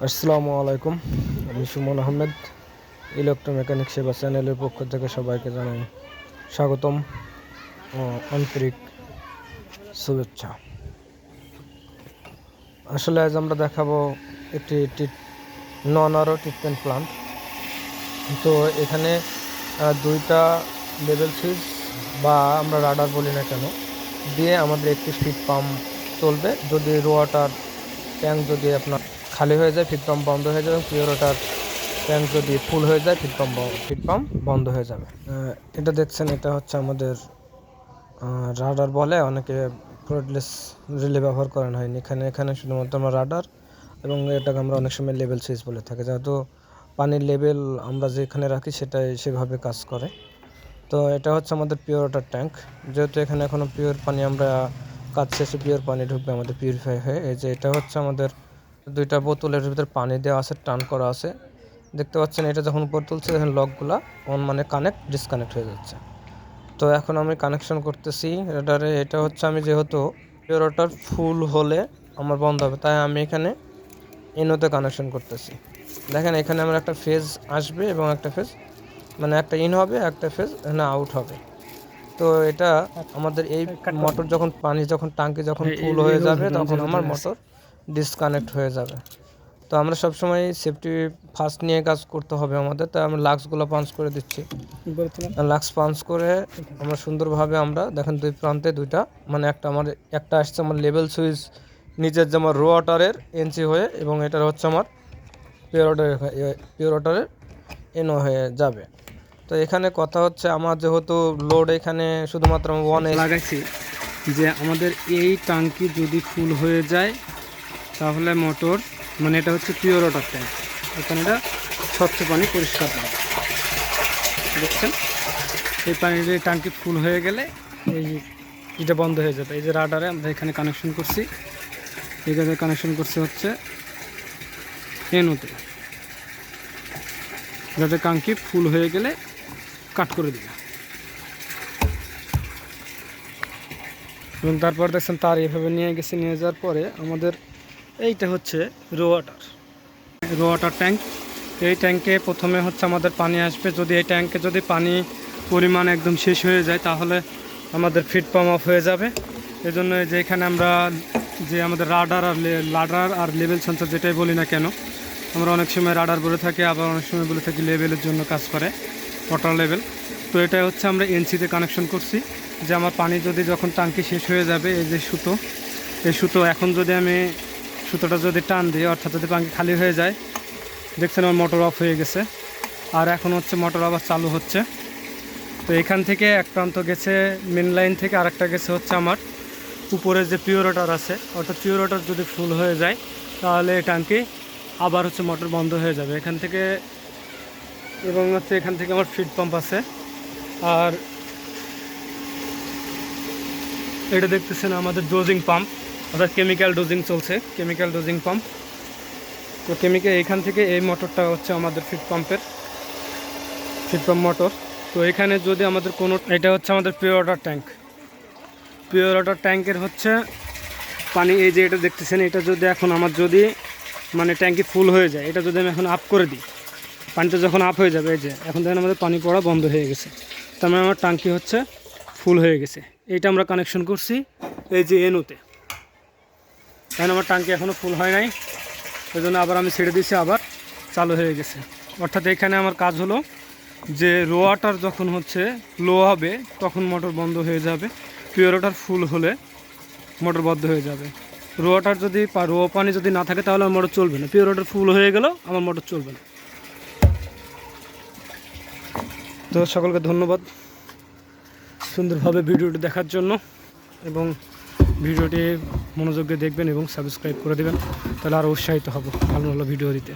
আসসালামু আলাইকুম, আমি সুমন আহমেদ, ইলেকট্রোমেকানিক সেবা চ্যানেলের পক্ষ থেকে সবাইকে জানাই স্বাগতম আন্তরিক শুভেচ্ছা। আসলে আজ আমরা দেখাবো একটি নন আরও ট্রিটমেন্ট প্লান্ট তো এখানে দুইটা লেভেল সুইচ বা আমরা রাডার বলি না কেন, দিয়ে আমাদের একটি ফিট পাম্প চলবে, যদি রোয়াটার ট্যাঙ্ক যদি আপনার খালি হয়ে যায় ফিট পাম্প বন্ধ হয়ে যাবে পিওর ওয়াটার ট্যাঙ্ক যদি ফুল হয়ে যায় ফিট পাম্প ফিট পাম্প বন্ধ হয়ে যাবে। এটা দেখছেন, এটা হচ্ছে আমাদের রাডার বলে, অনেকে ফ্লোডলেস রিলে ব্যবহার করেন হয়নি। এখানে এখানে শুধুমাত্র আমরা রাডার এবং এটাকে আমরা অনেক সময় লেভেল সুইচ বলে থাকি। যেহেতু পানির লেভেল আমরা যেখানে রাখি, সেটাই সেভাবে কাজ করে। তো এটা হচ্ছে আমাদের পিওর ওয়াটার ট্যাঙ্ক যেহেতু এখানে এখনও পিওর পানি আমরা, কাজ শেষে পিওর পানি ঢুকবে, আমাদের পিউরিফাই হয়ে। এই যে এটা হচ্ছে আমাদের দুইটা বোতলের ভিতরে পানি দেওয়া আছে টান করা আছে। দেখতে পাচ্ছেন এটা যখন উপর তুলছে তখন লকগুলা অন মানে কানেক্ট ডিসকানেক্ট হয়ে যাচ্ছে। তো এখন আমি কানেকশন করতেছি এটারে এটা হচ্ছে আমি যেহেতু পিওর ফুল হলে আমার বন্ধ হবে তাই আমি এখানে এনোতে কানেকশন করতেছি। দেখেন এখানে আমার একটা ফেজ আসবে এবং একটা ফেজ মানে একটা ইন হবে একটা ফেজ এখানে আউট হবে। তো এটা আমাদের এই মোটর যখন পানি যখন টাঙ্কি যখন ফুল হয়ে যাবে তখন আমার মোটর ডিসকানেক্ট হয়ে যাবে। তো আমরা সবসময় সেফটি ফার্স্ট নিয়ে কাজ করতে হবে আমাদের। তাই আমরা লাক্সগুলো পাঞ্চ করে দিচ্ছি। লাক্স পাঞ্চ করে আমরা সুন্দরভাবে আমরা দেখেন দুই প্রান্তে দুইটা মানে একটা আমার একটা আসছে আমার লেভেল সুইচ নিচের যে আমার রো ওয়াটারের এনসি হয়ে এবং এটার হচ্ছে আমার পিওর ওয়াটারের পিওর ওয়াটারের এনও হয়ে যাবে। তো এখানে কথা হচ্ছে আমার যেহেতু লোড এখানে শুধুমাত্র ওয়ান লাগাইছি যে আমাদের এই টাঙ্কি যদি ফুল হয়ে যায় তাহলে মোটর মানে এটা হচ্ছে পিওর ওয়াটার ট্যাঙ্ক এখানে এটা স্বচ্ছ পানি পরিষ্কার পানি দেখছেন? এই পানির এই টাঙ্কি ফুল হয়ে গেলে এই এটা বন্ধ হয়ে যাবে। এই যে রাডারে আমরা এখানে কানেকশন করছি। এখানে কানেকশন করছে হচ্ছে এনোতে যাতে টাঙ্কি ফুল হয়ে গেলে কাট করে দিবে। এবং তারপর দেখছেন তার এভাবে নিয়ে গেছে, নিয়ে যাওয়ার পরে আমাদের এইটা হচ্ছে raw water raw water tank এই ট্যাঙ্কে প্রথমে হচ্ছে আমাদের পানি আসবে। যদি এই ট্যাঙ্কে যদি পানি পরিমাণ একদম শেষ হয়ে যায়, তাহলে আমাদের ফিট পাম্প অফ হয়ে যাবে। এই যে এখানে আমরা যে আমাদের রাডার আর লাডার আর লেভেল সেন্সর যেটাই বলি না কেন, আমরা অনেক সময় রাডার বলে থাকি, আবার অনেক সময় বলে থাকি লেভেলের জন্য কাজ করে ওয়াটার লেভেল তো এটা হচ্ছে আমরা এনসিতে কানেকশন করছি, যে আমার পানি যদি যখন টাঙ্কি শেষ হয়ে যাবে, এই যে সুতো, এই সুতো এখন যদি আমি সুতোটা যদি টান দিই অর্থাৎ যদি পাঙ্কি খালি হয়ে যায়, দেখছেন আমার মোটর অফ হয়ে গেছে। আর এখন হচ্ছে মোটর আবার চালু হচ্ছে। তো এখান থেকে এক প্রান্ত গেছে মেন লাইন থেকে আরেকটা গেছে হচ্ছে আমার উপরে যে পিওর ওয়াটার আছে। অর্থাৎ পিওর ওয়াটার যদি ফুল হয়ে যায়, তাহলে এই টাঙ্কি আবার হচ্ছে মোটর বন্ধ হয়ে যাবে। এখান থেকে এবং হচ্ছে এখান থেকে আমার ফিড পাম্প আছে। আর এটা দেখতেছেন আমাদের ডোজিং পাম্প অর্থাৎ কেমিক্যাল ডোজিং চলছে কেমিক্যাল ডোজিং পাম্প তো কেমিক্যাল এখান থেকে এই মোটরটা হচ্ছে আমাদের ফিড পাম্পের ফিড পাম্প মোটর তো এখানে যদি আমাদের কোনো, এটা হচ্ছে আমাদের pure water tank pure water ট্যাঙ্কের হচ্ছে পানি, এই যে এটা দেখতেছেন, এটা যদি এখন আমার যদি মানে ট্যাঙ্কি ফুল হয়ে যায়, এটা যদি আমি এখন আপ করে দিই, পানিটা যখন আপ হয়ে যাবে, এই যে এখন দেখেন আমাদের পানি পড়া বন্ধ হয়ে গেছে। তার মানে আমার টাঙ্কি হচ্ছে ফুল হয়ে গেছে। এইটা আমরা কানেকশন করছি, এই যে এনোতে এখন আমার টাঙ্কি এখনও ফুল হয় নাই। ওই জন্য আবার আমি ছেড়ে দিয়েছি, আবার চালু হয়ে গেছে। অর্থাৎ এখানে আমার কাজ হলো যে রো ওয়াটার যখন হচ্ছে লো হবে, তখন মোটর বন্ধ হয়ে যাবে। পিওর ওয়াটার ফুল হলে মোটর বন্ধ হয়ে যাবে। রো ওয়াটার যদি পা- রো পানি যদি না থাকে, তাহলে আমার মোটর চলবে না। পিওর ওয়াটার ফুল হয়ে গেলেও আমার মোটর চলবে না। তো সকলকে ধন্যবাদ সুন্দরভাবে ভিডিওটি দেখার জন্য এবং ভিডিওটি মনোযোগ দিয়ে দেখবেন এবং সাবস্ক্রাইব করে দেবেন, তাহলে আরও উৎসাহিত হব। ভালো ভালো ভিডিও দিতে।